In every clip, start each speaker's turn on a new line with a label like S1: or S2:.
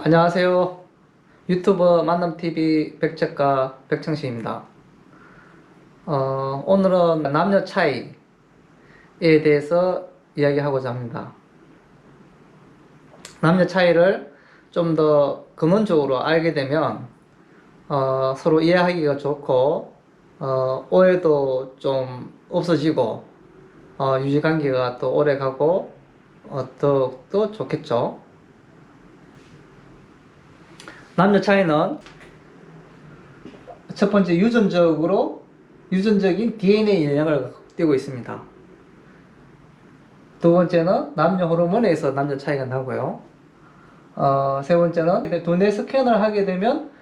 S1: 안녕하세요. 유튜버 만남TV 백작가 백창식입니다. 어, 오늘은 남녀 차이에 대해서 이야기하고자 합니다. 남녀 차이를 좀 더 근원적으로 알게 되면 어, 서로 이해하기가 좋고 어, 오해도 좀 없어지고 어, 유지관계가 또 오래 가고 어, 더욱더 좋겠죠. 남녀 차이는 첫 번째 유전적으로 유전적인 DNA 영향을 띠고 있습니다. 두 번째는 남녀 호르몬에서 남녀 차이가 나고요. 어, 세 번째는 두뇌 스캔을 하게 되면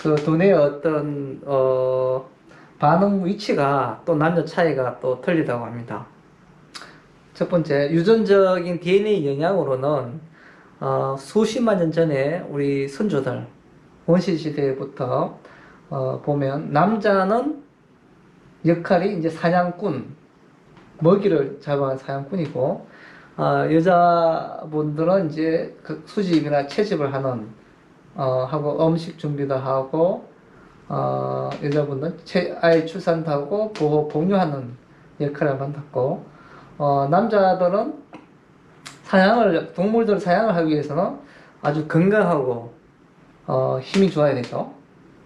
S1: 그 두뇌의 어떤 어, 반응 위치가 또 남녀 차이가 또 틀리다고 합니다. 첫 번째 유전적인 DNA 영향으로는 어, 수십만 년 전에 우리 선조들 원시 시대부터 어, 보면 남자는 역할이 이제 사냥꾼 먹이를 잡아간 사냥꾼이고 어, 여자분들은 이제 그 수집이나 채집을 하는 어, 하고 음식 준비도 하고 어, 여자분은 채, 아이 출산도 하고 보호 복류하는 역할을 맡았고 어, 남자들은 사냥을 동물들을 사냥을 하기 위해서는 아주 건강하고 어, 힘이 좋아야 되죠.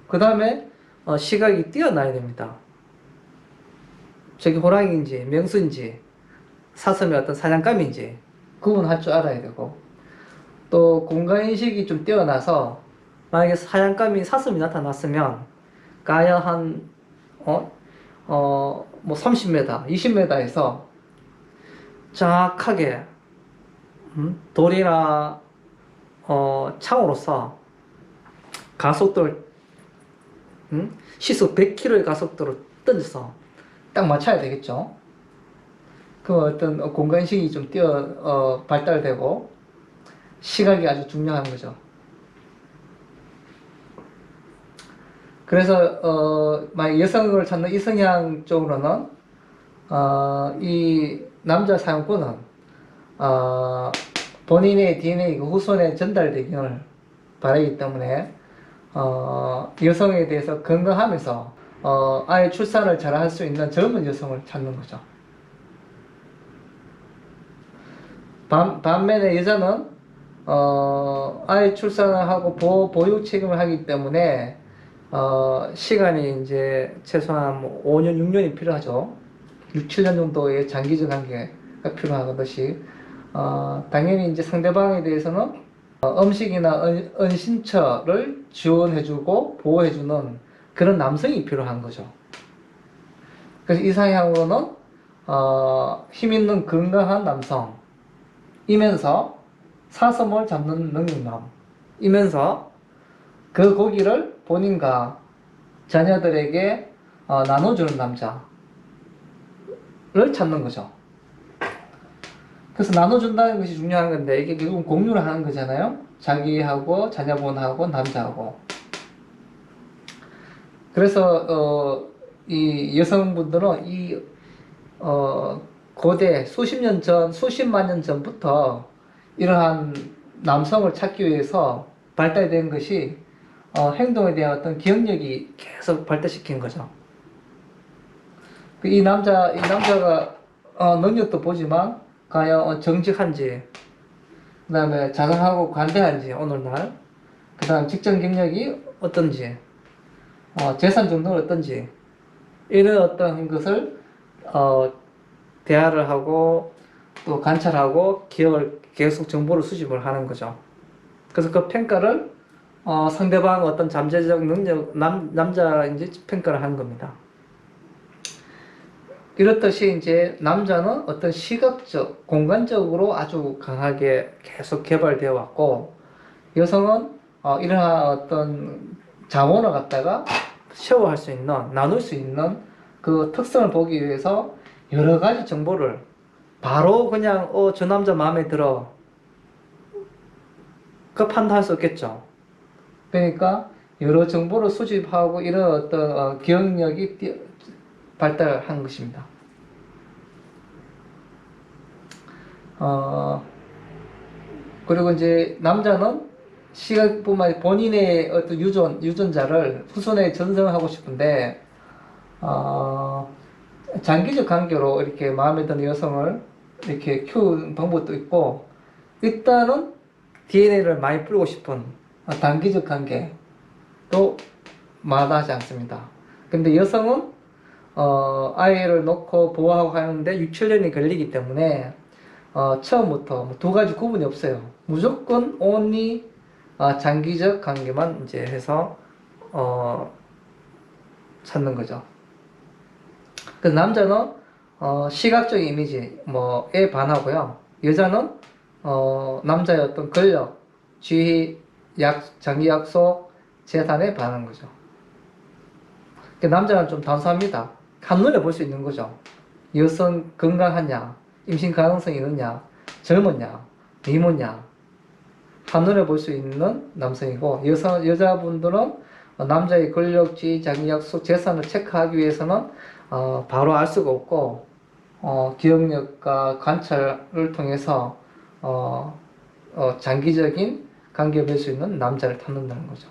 S1: 그 다음에 어, 시각이 뛰어나야 됩니다. 저기 호랑이인지 명수인지 사슴의 어떤 사냥감인지 구분할 줄 알아야 되고 또 공간인식이 좀 뛰어나서 만약에 사냥감이 사슴이 나타났으면 가야 한 어? 어, 뭐 30m, 20m에서 정확하게 음? 돌이나 어, 창으로서 가속도를 음? 시속 100km의 가속도로 던져서 딱 맞춰야 되겠죠. 그 어떤 공간식이 좀 뛰어 어, 발달되고 시각이 아주 중요한 거죠. 그래서 어, 만약 여성을 찾는 이성향 쪽으로는 어, 이 남자 사용꾼은 어, 본인의 DNA 그 후손에 전달되기를 바라기 때문에 어, 여성에 대해서 건강하면서 어, 아이 출산을 잘 할 수 있는 젊은 여성을 찾는 거죠. 반, 반면에 여자는 어, 아이 출산을 하고 보, 보육 책임을 하기 때문에 어, 시간이 이제 최소한 뭐 5년, 6년이 필요하죠. 6, 7년 정도의 장기적 관계가 필요하듯이 어, 당연히 이제 상대방에 대해서는 어, 음식이나 은, 은신처를 지원해주고 보호해주는 그런 남성이 필요한 거죠. 그래서 이상향으로는 어, 힘 있는 건강한 남성이면서 사슴을 잡는 능력남이면서 그 고기를 본인과 자녀들에게 어, 나눠주는 남자를 찾는 거죠. 그래서 나눠준다는 것이 중요한 건데 이게 결국 공유를 하는 거잖아요. 자기하고 자녀분하고 남자하고. 그래서 어, 이 여성분들은 이 어, 고대 수십 년 전, 수십만 년 전부터 이러한 남성을 찾기 위해서 발달된 것이 어, 행동에 대한 어떤 기억력이 계속 발달시킨 거죠. 그이 남자, 이 남자가 어, 능력도 보지만 과연 어, 정직한지, 그 다음에 자상하고 관대한지, 오늘날, 그 다음 직장 경력이 어떤지, 어, 재산 정도는 어떤지, 이런 어떤 것을, 어, 대화를 하고, 또 관찰하고, 기억을, 계속 정보를 수집을 하는 거죠. 그래서 그 평가를, 어, 상대방 어떤 잠재적 능력, 남, 남자인지 평가를 하는 겁니다. 이렇듯이 이제 남자는 어떤 시각적, 공간적으로 아주 강하게 계속 개발되어 왔고, 여성은 어, 이러한 어떤 자원을 갖다가 쉐어할 수 있는, 나눌 수 있는 그 특성을 보기 위해서 여러 가지 정보를 바로 그냥, 어, 저 남자 마음에 들어. 그 판단할 수 없겠죠. 그러니까 여러 정보를 수집하고 이런 어떤 어, 기억력이 뛰- 발달한 것입니다. 어, 그리고 이제 남자는 시각뿐만 본인의 어떤 유전 유전자를 후손에 전승하고 싶은데 어, 장기적 관계로 이렇게 마음에 드는 여성을 이렇게 키우는 방법도 있고 일단은 DNA를 많이 뿌리고 싶은 어, 단기적 관계도 마다하지 않습니다. 근데 여성은 어, 아이를 놓고 보호하고 하는데 6, 7년이 걸리기 때문에 어, 처음부터 뭐 두 가지 구분이 없어요. 무조건 only 어, 장기적 관계만 이제 해서 어, 찾는 거죠. 그 남자는 어, 시각적 이미지 뭐에 반하고요. 여자는 어, 남자의 어떤 권력, 지위, 약, 장기 약속, 재산에 반한 거죠. 그 남자는 좀 단순합니다. 한눈에 볼 수 있는 거죠. 여성 건강하냐, 임신 가능성이 있느냐, 젊었냐, 미모냐, 한눈에 볼 수 있는 남성이고 여성 여자분들은 어, 남자의 권력지, 자기 약속, 재산을 체크하기 위해서는 어, 바로 알 수가 없고 어, 기억력과 관찰을 통해서 어, 어, 장기적인 관계를 맺을 수 있는 남자를 찾는다는 거죠.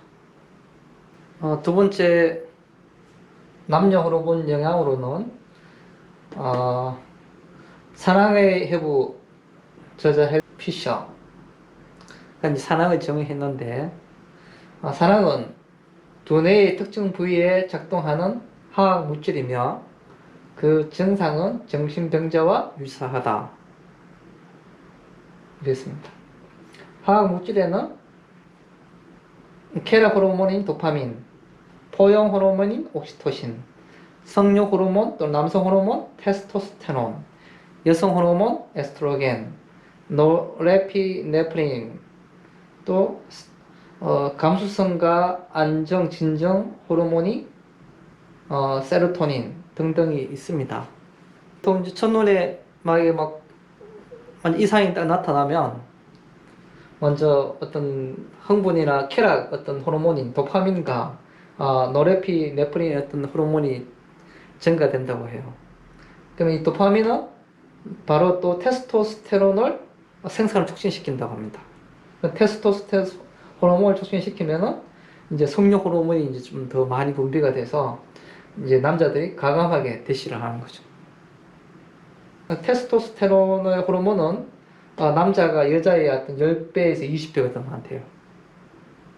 S1: 어, 두 번째 남녀 호르몬 영향으로는 어, 사랑의 해부 저자 해 피셔 그러니까 사랑을 정의했는데 어, 사랑은 두뇌의 특정 부위에 작동하는 화학 물질이며 그 증상은 정신병자와 유사하다. 이랬습니다. 화학 물질에는 쾌락 호르몬인 도파민, 포용 호르몬인 옥시토신, 성욕 호르몬 또 남성 호르몬 테스토스테론, 여성 호르몬 에스트로겐, 노레피네프린, 또 어, 감수성과 안정 진정 호르몬이 어, 세로토닌 등등이 있습니다. 또 이제 첫눈에 막, 이게 막 이상이 딱 나타나면 먼저 어떤 흥분이나 쾌락 어떤 호르몬인 도파민과 어, 노레피 네프린 어떤 호르몬이 증가된다고 해요. 그러면 이 도파민은 바로 또 테스토스테론을 생산을 촉진시킨다고 합니다. 그 테스토스테론 호르몬을 촉진시키면은 이제 성욕 호르몬이 이제 좀 더 많이 분비가 돼서 이제 남자들이 과감하게 대시를 하는 거죠. 테스토스테론의 호르몬은 어, 남자가 여자의 어떤 10배에서 20배가 더 많대요.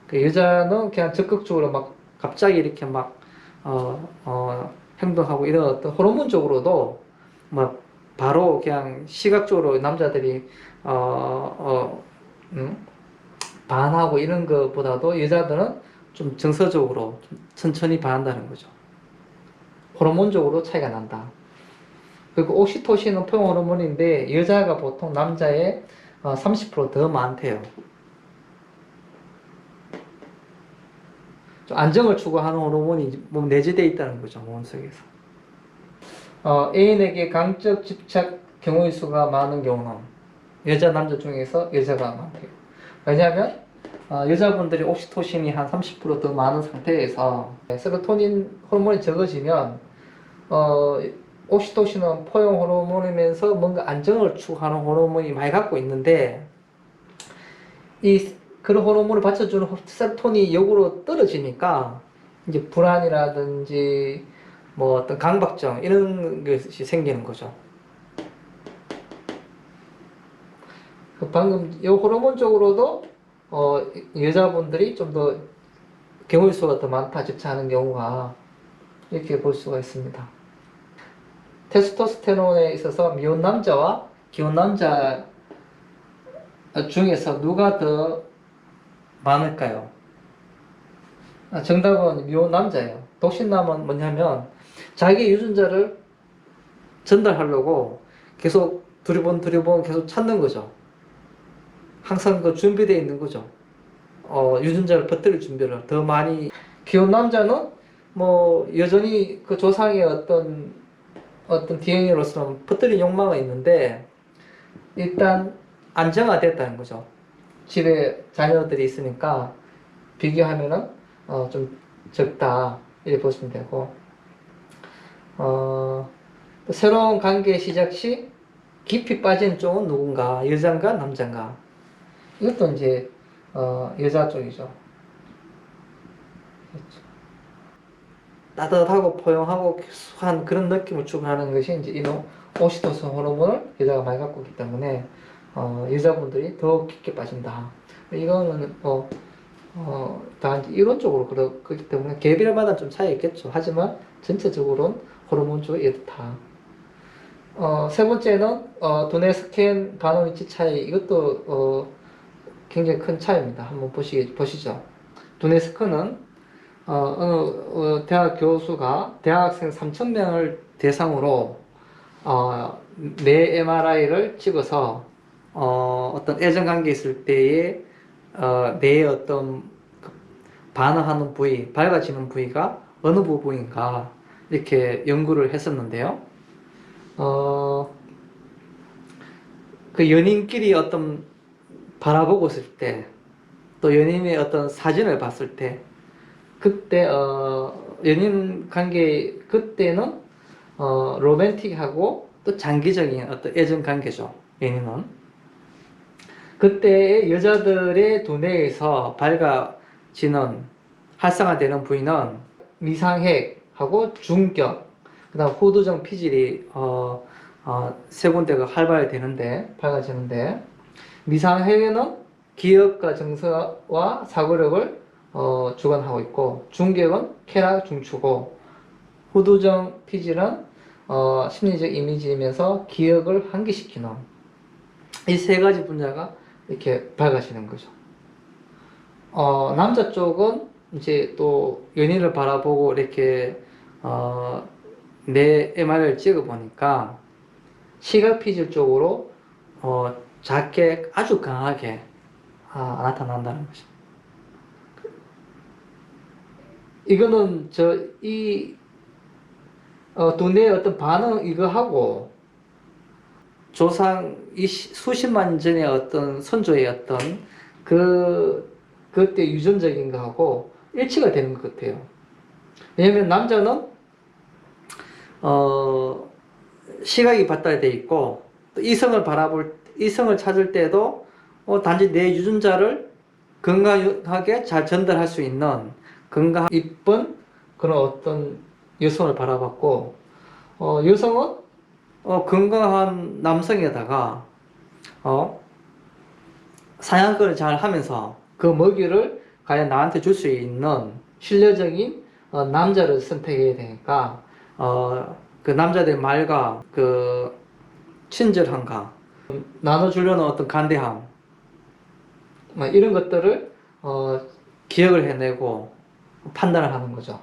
S1: 그 여자는 그냥 적극적으로 막 갑자기 이렇게 막, 어, 어, 행동하고 이런 어떤 호르몬적으로도 막 바로 그냥 시각적으로 남자들이, 어, 어, 음? 반하고 이런 것보다도 여자들은 좀 정서적으로 좀 천천히 반한다는 거죠. 호르몬적으로 차이가 난다. 그리고 옥시토신은 포용 호르몬인데 여자가 보통 남자의 어, 30%더 많대요. 안정을 추구하는 호르몬이 몸 내재되어 있다는 거죠 몸 속에서. 어, 애인에게 강적 집착 경우의 수가 많은 경우는 여자 남자 중에서 여자가 많대요. 왜냐하면 어, 여자분들이 옥시토신이 한 30%더 많은 상태에서 세로토닌 호르몬이 적어지면 어, 옥시토신은 포용 호르몬이면서 뭔가 안정을 추구하는 호르몬이 많이 갖고 있는데 이 그런 호르몬을 받쳐주는 세로토닌이 역으로 떨어지니까 이제 불안이라든지 뭐 어떤 강박증 이런 것이 생기는 거죠. 그 방금 이 호르몬 적으로도 어, 여자분들이 좀 더 경우의 수가 더 많다 집착하는 경우가 이렇게 볼 수가 있습니다. 테스토스테론에 있어서 미혼 남자와 기혼 남자 중에서 누가 더 많을까요? 아, 정답은 미혼 남자예요. 독신남은 뭐냐면 자기 유전자를 전달하려고 계속 두리번 두리번 계속 찾는 거죠. 항상 그 준비되어 있는 거죠. 어, 유전자를 퍼뜨릴 준비를 더 많이. 기혼 남자는 뭐 여전히 그 조상의 어떤 어떤 DNA로서는 퍼뜨릴 욕망은 있는데 일단 안정화됐다는 거죠. 집에 자녀들이 있으니까 비교하면은 어, 좀 적다 이렇게 보시면 되고 어, 또 새로운 관계 시작 시 깊이 빠진 쪽은 누군가 여잔가 남잔가 이것도 이제 어, 여자 쪽이죠. 그렇죠. 따뜻하고 포용하고 한 그런 느낌을 추구하는 것이 이제 이노 오시토신 호르몬을 여자가 많이 갖고 있기 때문에 어, 여자분들이 더 깊게 빠진다. 이거는 뭐 어, 다 이론적으로 그렇, 그렇기 때문에 개별마다 좀 차이 있겠죠. 하지만 전체적으로는 호르몬 쪽이 이렇다. 어, 세 번째는 어, 두뇌 스캔 반응 위치 차이. 이것도 어, 굉장히 큰 차이입니다. 한번 보시, 보시죠. 두뇌 스캔은 어, 어느 어, 대학 교수가 대학생 3,000명을 대상으로 어, 뇌 MRI를 찍어서 어, 어떤 애정 관계 있을 때에 어, 뇌의 어떤 그 반응하는 부위, 밝아지는 부위가 어느 부분인가 이렇게 연구를 했었는데요. 어, 그 연인끼리 어떤 바라보고 있을 때, 또 연인의 어떤 사진을 봤을 때, 그때 어, 연인 관계 그때는 어, 로맨틱하고 또 장기적인 어떤 애정 관계죠. 연인은 그때 여자들의 두뇌에서 밝아지는 활성화되는 부위는 미상핵하고 중격, 그다음 후두정 피질이 어, 어, 세 군데가 활발되는데 밝아지는데 미상핵에는 기억과 정서와 사고력을 어, 주관하고 있고 중격은 쾌락 중추고 후두정 피질은 어, 심리적 이미지이면서 기억을 환기시키는 이 세 가지 분야가 이렇게 밝아지는 거죠. 어, 남자 쪽은 이제 또 연인을 바라보고 이렇게 어, 내 MR을 찍어 보니까 시각 피질 쪽으로 어, 작게 아주 강하게 아, 나타난다는 거죠. 이거는 저이 어, 두뇌의 어떤 반응 이거 하고 조상 이 시- 수십만 년 전의 어떤 선조의 어떤 그 그때 유전적인 거하고 일치가 되는 것 같아요. 왜냐면 남자는 어 시각이 발달돼 있고 또 이성을 바라볼 이성을 찾을 때도 어, 단지 내 유전자를 건강하게 잘 전달할 수 있는 건강 이쁜 그런 어떤 여성을 바라봤고 어, 여성은 어, 건강한 남성에다가 어, 사냥꾼을 잘 하면서 그 먹이를 과연 나한테 줄 수 있는 신뢰적인 어, 남자를 선택해야 되니까 어, 그 남자들의 말과 그 친절함과 나눠주려는 어떤 간대함 뭐 이런 것들을 어, 기억을 해내고 판단을 하는 거죠.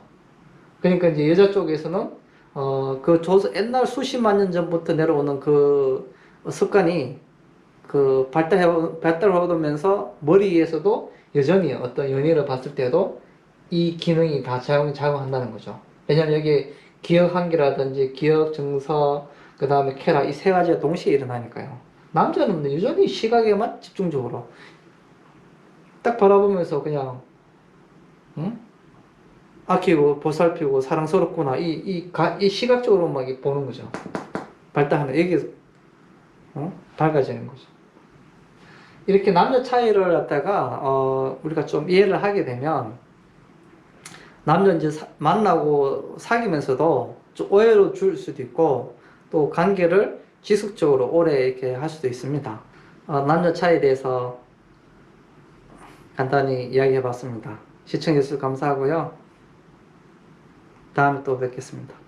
S1: 그러니까 이제 여자 쪽에서는 어, 그 조선 옛날 수십만 년 전부터 내려오는 그 습관이 그 발달해 발달하면서 머리에서도 여전히 어떤 연인을 봤을 때도 이 기능이 다 작용 작용한다는 거죠. 왜냐하면 여기 기억 한계라든지 기억 증서 그 다음에 쾌락 이세 가지가 동시에 일어나니까요. 남자는 여전히 시각에만 집중적으로 딱 바라보면서 그냥 응? 아끼고 보살피고 사랑스럽구나 이이이 시각적으로만 이렇게 보는 거죠. 발달하는 여기 어? 밝아지는 거죠. 이렇게 남녀 차이를 갖다가 어, 우리가 좀 이해를 하게 되면 남녀 이제 사- 만나고 사귀면서도 좀 오해로 줄 수도 있고 또 관계를 지속적으로 오래 이렇게 할 수도 있습니다. 어, 남녀 차이에 대해서 간단히 이야기해 봤습니다. 시청해 주셔서 감사하고요. 다음에 또 뵙겠습니다.